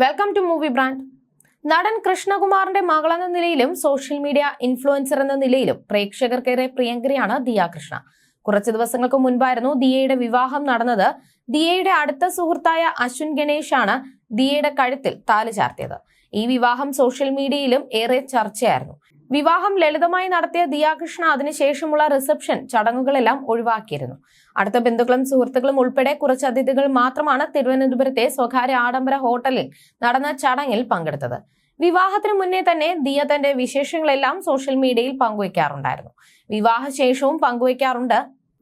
Welcome to movie brand നടൻ കൃഷ്ണകുമാറിന്റെ മകളെന്ന നിലയിലും social media influencer എന്ന നിലയിലും പ്രേക്ഷകർക്കേറെ പ്രിയങ്കരിയാണ് ദിയ കൃഷ്ണ. കുറച്ച് ദിവസങ്ങൾക്ക് മുൻപായിരുന്നു ദിയയുടെ വിവാഹം നടന്നത്. ദിയയുടെ അടുത്ത സുഹൃത്തായ അശ്വിൻ ഗണേഷാണ് ദിയയുടെ കഴുത്തിൽ താലി ചാർത്തിയത്. ഈ വിവാഹം സോഷ്യൽ മീഡിയയിലും ഏറെ ചർച്ചയായിരുന്നു. വിവാഹം ലളിതമായി നടത്തിയ ദിയാകൃഷ്ണ അതിനുശേഷമുള്ള റിസപ്ഷൻ ചടങ്ങുകളെല്ലാം ഒഴിവാക്കിയിരുന്നു. അടുത്ത ബന്ധുക്കളും സുഹൃത്തുക്കളും ഉൾപ്പെടെ കുറച്ച് അതിഥികൾ മാത്രമാണ് തിരുവനന്തപുരത്തെ സ്വകാര്യ ആഡംബര ഹോട്ടലിൽ നടന്ന ചടങ്ങിൽ പങ്കെടുത്തത്. വിവാഹത്തിന് മുന്നേ തന്നെ ദിയ തന്റെ വിശേഷങ്ങളെല്ലാം സോഷ്യൽ മീഡിയയിൽ പങ്കുവയ്ക്കാറുണ്ടായിരുന്നു വിവാഹശേഷവും പങ്കുവയ്ക്കാറുണ്ട്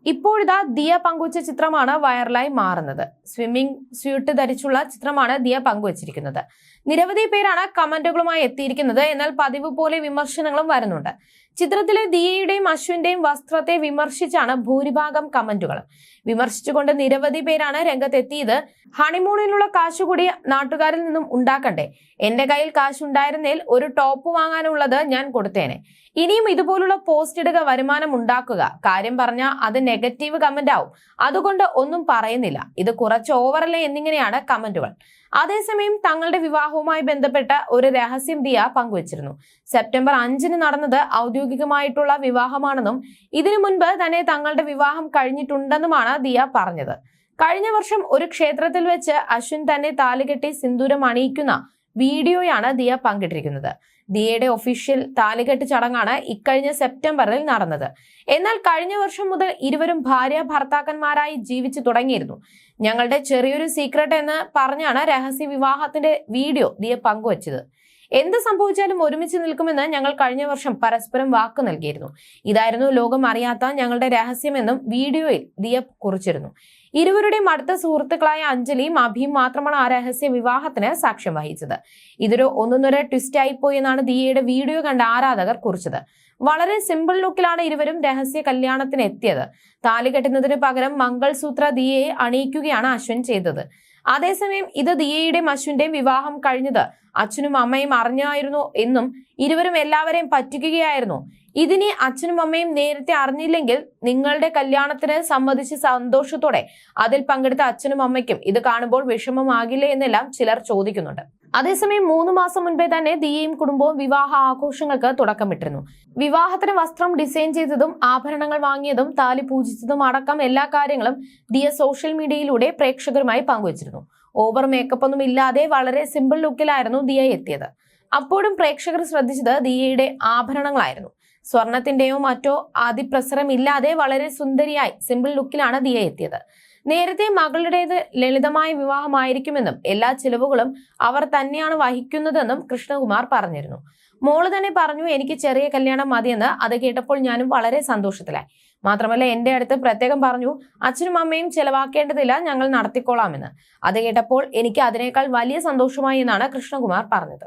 ഇപ്പോഴിതാ ദിയ പങ്കുവച്ച ചിത്രമാണ് വൈറലായി മാറുന്നത്. സ്വിമ്മിംഗ് സ്യൂട്ട് ധരിച്ചുള്ള ചിത്രമാണ് ദിയ പങ്കുവച്ചിരിക്കുന്നത്. നിരവധി പേരാണ് കമന്റുകളുമായി എത്തിയിരിക്കുന്നത്. എന്നാൽ പതിവ് പോലെ വിമർശനങ്ങളും വരുന്നുണ്ട്. ചിത്രത്തിലെ ദിയയുടെയും അശ്വിന്റെയും വസ്ത്രത്തെ വിമർശിച്ചാണ് ഭൂരിഭാഗം കമന്റുകൾ. വിമർശിച്ചുകൊണ്ട് നിരവധി പേരാണ് രംഗത്തെത്തിയത്. ഹണിമൂണിനുള്ള കാശ് കൂടി നാട്ടുകാരിൽ നിന്നും ഉണ്ടാക്കണ്ടേ? എന്റെ കയ്യിൽ കാശുണ്ടായിരുന്നേൽ ഒരു ടോപ്പ് വാങ്ങാനുള്ളത് ഞാൻ കൊടുത്തേനെ. ഇനിയും ഇതുപോലുള്ള പോസ്റ്റ് ഇടുക വരുമാനം ഉണ്ടാക്കുക. കാര്യം പറഞ്ഞാൽ അത് നെഗറ്റീവ് കമന്റ് ആവും. അതുകൊണ്ട് ഒന്നും പറയുന്നില്ല. ഇത് കുറച്ച് ഓവറല്ലേ എന്നിങ്ങനെയാണ് കമന്റുകൾ. അതേസമയം തങ്ങളുടെ വിവാഹവുമായി ബന്ധപ്പെട്ട ഒരു രഹസ്യം ദിയ പങ്കുവച്ചിരുന്നു. സെപ്റ്റംബർ അഞ്ചിന് നടന്നത് ഔദ്യോഗികമായിട്ടുള്ള വിവാഹമാണെന്നും ഇതിനു മുൻപ് തന്നെ തങ്ങളുടെ വിവാഹം കഴിഞ്ഞിട്ടുണ്ടെന്നുമാണ് ദിയ പറഞ്ഞത്. കഴിഞ്ഞ വർഷം ഒരു ക്ഷേത്രത്തിൽ വെച്ച് അശ്വിൻ തന്നെ താലികെട്ടി സിന്ദൂരം അണിയിക്കുന്ന വീഡിയോയാണ് ദിയ പങ്കിട്ടിരിക്കുന്നത്. ദിയയുടെ ഒഫീഷ്യൽ താലികെട്ട് ചടങ്ങാണ് ഇക്കഴിഞ്ഞ സെപ്റ്റംബറിൽ നടന്നത്. എന്നാൽ കഴിഞ്ഞ വർഷം മുതൽ ഇരുവരും ഭാര്യ ഭർത്താക്കന്മാരായി ജീവിച്ചു തുടങ്ങിയിരുന്നു. ഞങ്ങളുടെ ചെറിയൊരു സീക്രട്ട് എന്ന് പറഞ്ഞാണ് രഹസ്യ വിവാഹത്തിന്റെ വീഡിയോ ദിയ പങ്കുവച്ചത്. എന്ത് സംഭവിച്ചാലും ഒരുമിച്ച് നിൽക്കുമെന്ന് ഞങ്ങൾ കഴിഞ്ഞ വർഷം പരസ്പരം വാക്ക് നൽകിയിരുന്നു. ഇതായിരുന്നു ലോകം അറിയാത്ത ഞങ്ങളുടെ രഹസ്യമെന്നും വീഡിയോയിൽ ദിയപ് കുറിച്ചിരുന്നു. ഇരുവരുടെയും അടുത്ത സുഹൃത്തുക്കളായ അഞ്ജലിയും അഭിയും മാത്രമാണ് ആ രഹസ്യ വിവാഹത്തിന് സാക്ഷ്യം വഹിച്ചത്. ഇതൊരു ഒന്നൊന്നര ട്വിസ്റ്റ് ആയിപ്പോയി എന്നാണ് ദിയയുടെ വീഡിയോ കണ്ട ആരാധകർ കുറിച്ചത്. വളരെ സിമ്പിൾ ലുക്കിലാണ് ഇരുവരും രഹസ്യ കല്യാണത്തിന് എത്തിയത്. താലി കെട്ടുന്നതിന് പകരം മംഗൾസൂത്ര ദിയയെ അണിയിക്കുകയാണ് അശ്വിൻ ചെയ്തത്. അതേസമയം ഇത് ദിയയുടെയും അശ്വിന്റെയും വിവാഹം കഴിഞ്ഞത് അച്ഛനും അമ്മയും അറിഞ്ഞായിരുന്നു എന്നും ഇരുവരും എല്ലാവരെയും പറ്റിക്കുകയായിരുന്നു. ഇതിനി അച്ഛനും അമ്മയും നേരത്തെ അറിഞ്ഞില്ലെങ്കിൽ നിങ്ങളുടെ കല്യാണത്തിന് സംബന്ധിച്ച് സന്തോഷത്തോടെ അതിൽ പങ്കെടുത്ത അച്ഛനും അമ്മയ്ക്കും ഇത് കാണുമ്പോൾ വിഷമമാകില്ലേ എന്നെല്ലാം ചിലർ ചോദിക്കുന്നുണ്ട്. അതേസമയം മൂന്ന് മാസം മുൻപേ തന്നെ ദിയയും കുടുംബവും വിവാഹ ആഘോഷങ്ങൾക്ക് തുടക്കമിട്ടിരുന്നു. വിവാഹത്തിന് വസ്ത്രം ഡിസൈൻ ചെയ്തതും ആഭരണങ്ങൾ വാങ്ങിയതും താലി പൂജിച്ചതും അടക്കം എല്ലാ കാര്യങ്ങളും ദിയ സോഷ്യൽ മീഡിയയിലൂടെ പ്രേക്ഷകരുമായി പങ്കുവച്ചിരുന്നു. ഓവർ മേക്കപ്പ് ഒന്നും ഇല്ലാതെ വളരെ സിമ്പിൾ ലുക്കിലായിരുന്നു ദിയ എത്തിയത്. അപ്പോഴും പ്രേക്ഷകർ ശ്രദ്ധിച്ചത് ദിയയുടെ ആഭരണങ്ങളായിരുന്നു. സ്വർണത്തിന്റെയോ മറ്റോ അതിപ്രസരം ഇല്ലാതെ വളരെ സുന്ദരിയായി സിമ്പിൾ ലുക്കിലാണ് ദിയ എത്തിയത്. നേരത്തെ മകളുടേത് ലളിതമായ വിവാഹമായിരിക്കുമെന്നും എല്ലാ ചിലവുകളും അവർ തന്നെയാണ് വഹിക്കുന്നതെന്നും കൃഷ്ണകുമാർ പറഞ്ഞിരുന്നു. മോൾ തന്നെ പറഞ്ഞു എനിക്ക് ചെറിയ കല്യാണം മതിയെന്ന്. അത് കേട്ടപ്പോൾ ഞാനും വളരെ സന്തോഷത്തിലായി. മാത്രമല്ല എന്റെ അടുത്ത് പ്രത്യേകം പറഞ്ഞു അച്ഛനും അമ്മയും ചെലവാക്കേണ്ടതില്ല ഞങ്ങൾ നടത്തിക്കോളാമെന്ന്. അത് കേട്ടപ്പോൾ എനിക്ക് അതിനേക്കാൾ വലിയ സന്തോഷമായി എന്നാണ് കൃഷ്ണകുമാർ പറഞ്ഞത്.